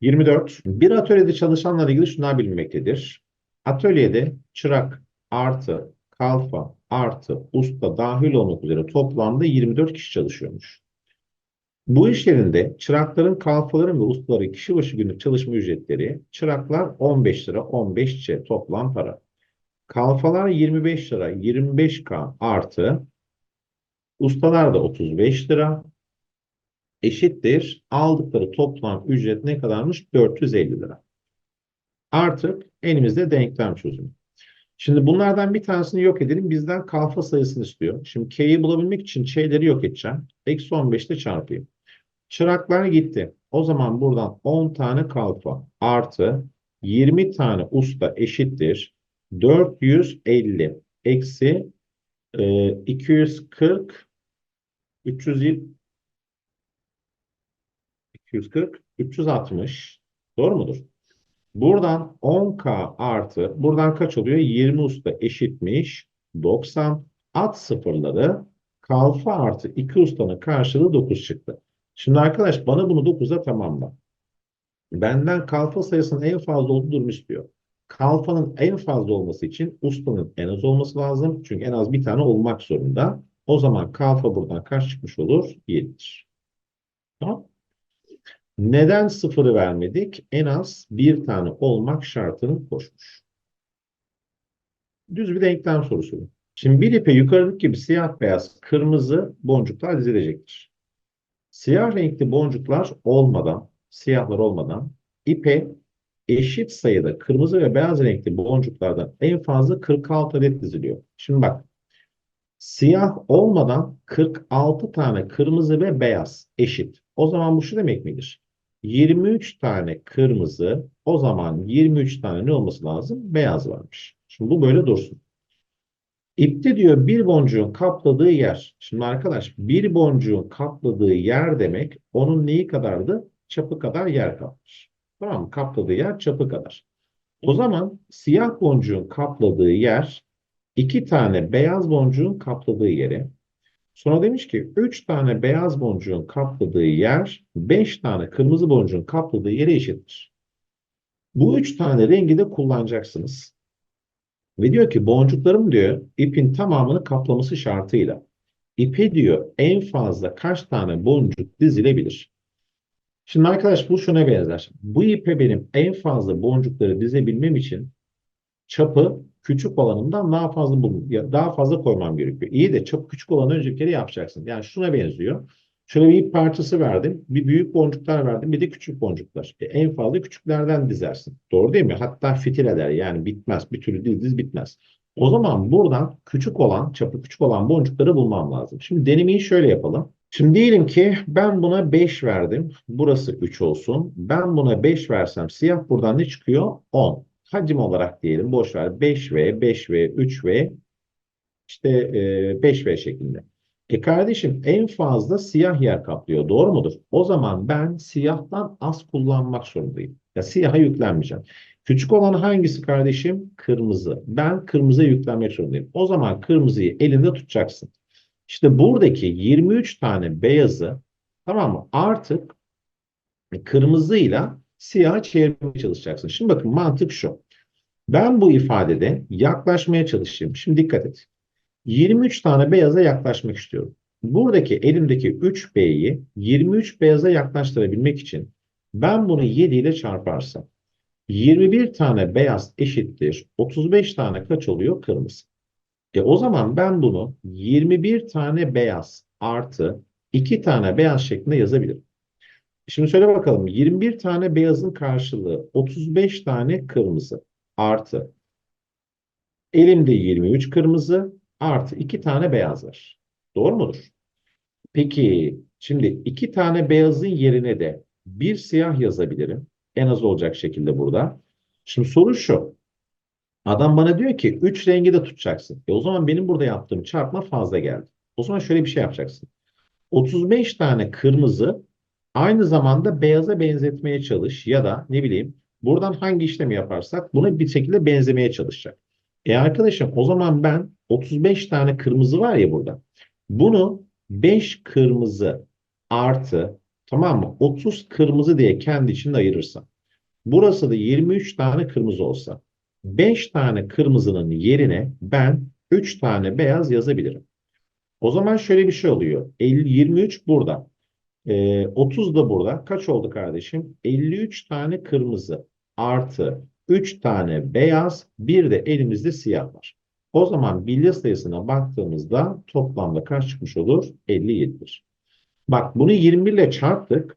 24. Bir atölyede çalışanlarla ilgili şunlar bilinmektedir. Atölyede çırak artı kalfa artı usta dahil olmak üzere toplamda 24 kişi çalışıyormuş. Bu iş yerinde çırakların, kalfaların ve ustaların kişi başı günlük çalışma ücretleri çıraklar 15 lira 15 toplam para. Kalfalar 25 lira 25K artı ustalar da 35 lira eşittir. Aldıkları toplam ücret ne kadarmış? 450 lira. Artık elimizde denklem çözümü. Şimdi bunlardan bir tanesini yok edelim. Bizden kalfa sayısını istiyor. Şimdi K'yi bulabilmek için Ç'leri yok edeceğim. Eksi 15 ile çarpayım. Çıraklar gitti. O zaman buradan 10 tane kalfa artı 20 tane usta eşittir. 450 eksi e, 240 320 240 360 doğru mudur? Buradan 10K artı buradan kaç oluyor? 20 usta eşitmiş 90 at sıfırları kalfa artı 2 ustanın karşılığı 9 çıktı. Şimdi arkadaş bana bunu 9'a tamamla. Benden kalfa sayısının en fazla olduğu durum istiyor. Kalfanın en fazla olması için ustanın en az olması lazım. Çünkü en az bir tane olmak zorunda. O zaman kalfa buradan kaç çıkmış olur? 7'dir. Tamam. Neden sıfırı vermedik? En az bir tane olmak şartını koşmuş. Düz bir denklem sorusu. Şimdi bir ipe yukarıdaki gibi siyah beyaz kırmızı boncuklar dizilecektir. Siyah renkli boncuklar olmadan, siyahlar olmadan ipe eşit sayıda kırmızı ve beyaz renkli boncuklardan en fazla 46 adet diziliyor. Şimdi bak siyah olmadan 46 tane kırmızı ve beyaz eşit. O zaman bu şu demek midir? 23 tane kırmızı o zaman 23 tane ne olması lazım? Beyaz varmış. Şimdi bu böyle dursun. İpte diyor bir boncuğun kapladığı yer. Şimdi arkadaş bir boncuğun kapladığı yer demek onun neyi kadardı? Çapı kadar yer kapmış. Tamam mı? Kapladığı yer çapı kadar. O zaman siyah boncuğun kapladığı yer iki tane beyaz boncuğun kapladığı yere. Sonra demiş ki 3 tane beyaz boncuğun kapladığı yer 5 tane kırmızı boncuğun kapladığı yere eşittir. Bu 3 tane rengi de kullanacaksınız. Ve diyor ki boncuklarım diyor ipin tamamını kaplaması şartıyla ipe diyor en fazla kaç tane boncuk dizilebilir? Şimdi arkadaş bu şuna benzer. Bu ipe benim en fazla boncukları dizebilmem için çapı küçük olanından daha fazla daha fazla koymam gerekiyor. İyi de çapı küçük olan önce bir kere yapacaksın. Yani şuna benziyor. Şöyle bir ip parçası verdim. Bir büyük boncuklar verdim. Bir de küçük boncuklar. E, en fazla küçüklerden dizersin. Doğru değil mi? Hatta fitil eder. Yani bitmez. Bir türlü diz diz bitmez. O zaman buradan küçük olan, çapı küçük olan boncukları bulmam lazım. Şimdi denemeyi şöyle yapalım. Şimdi diyelim ki ben buna 5 verdim. Burası 3 olsun. Ben buna 5 versem siyah buradan ne çıkıyor? 10 hacim olarak diyelim boş ver 5V, 5V, 3V işte e, 5V şeklinde. E kardeşim en fazla siyah yer kaplıyor. Doğru mudur? O zaman ben siyahtan az kullanmak zorundayım. Ya siyaha yüklenmeyeceğim. Küçük olan hangisi kardeşim? Kırmızı. Ben kırmızıya yüklenmek zorundayım. O zaman kırmızıyı elinde tutacaksın. İşte buradaki 23 tane beyazı tamam mı? Artık kırmızıyla siyah çevirmeye çalışacaksın. Şimdi bakın mantık şu. Ben bu ifadede yaklaşmaya çalışayım. Şimdi dikkat et. 23 tane beyaza yaklaşmak istiyorum. Buradaki elimdeki 3B'yi 23 beyaza yaklaştırabilmek için ben bunu 7 ile çarparsam 21 tane beyaz eşittir 35 tane kaç oluyor? Kırmızı. E o zaman ben bunu 21 tane beyaz artı 2 tane beyaz şeklinde yazabilirim. Şimdi söyle bakalım 21 tane beyazın karşılığı 35 tane kırmızı artı elimde 23 kırmızı artı 2 tane beyaz var. Doğru mudur? Peki şimdi 2 tane beyazın yerine de bir siyah yazabilirim. En az olacak şekilde burada. Şimdi soru şu. Adam bana diyor ki 3 rengi de tutacaksın. E o zaman benim burada yaptığım çarpma fazla geldi. O zaman şöyle bir şey yapacaksın. 35 tane kırmızı aynı zamanda beyaza benzetmeye çalış ya da ne bileyim buradan hangi işlemi yaparsak buna bir şekilde benzemeye çalışacak. E arkadaşım o zaman ben 35 tane kırmızı var ya burada. Bunu 5 kırmızı artı Tamam mı? 30 kırmızı diye kendi içinde ayırırsam. Burası da 23 tane kırmızı olsa. 5 tane kırmızının yerine ben 3 tane beyaz yazabilirim. O zaman şöyle bir şey oluyor. 50, 23 burada. Ee, 30 da burada. Kaç oldu kardeşim? 53 tane kırmızı artı 3 tane beyaz bir de elimizde siyah var. O zaman bilye sayısına baktığımızda toplamda kaç çıkmış olur? 57'dir. Bak bunu 21 ile çarptık.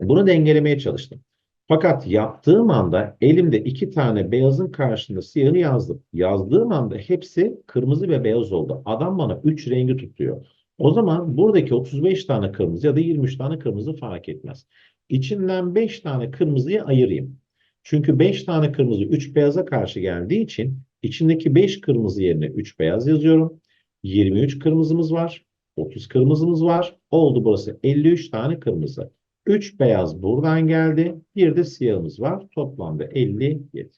Bunu dengelemeye çalıştım. Fakat yaptığım anda elimde iki tane beyazın karşısında siyahı yazdım. Yazdığım anda hepsi kırmızı ve beyaz oldu. Adam bana 3 rengi tutuyor. O zaman buradaki 35 tane kırmızı ya da 23 tane kırmızı fark etmez. İçinden 5 tane kırmızıyı ayırayım. Çünkü 5 tane kırmızı 3 beyaza karşı geldiği için içindeki 5 kırmızı yerine 3 beyaz yazıyorum. 23 kırmızımız var. 30 kırmızımız var. Oldu burası 53 tane kırmızı. 3 beyaz buradan geldi. Bir de siyahımız var. Toplamda 57.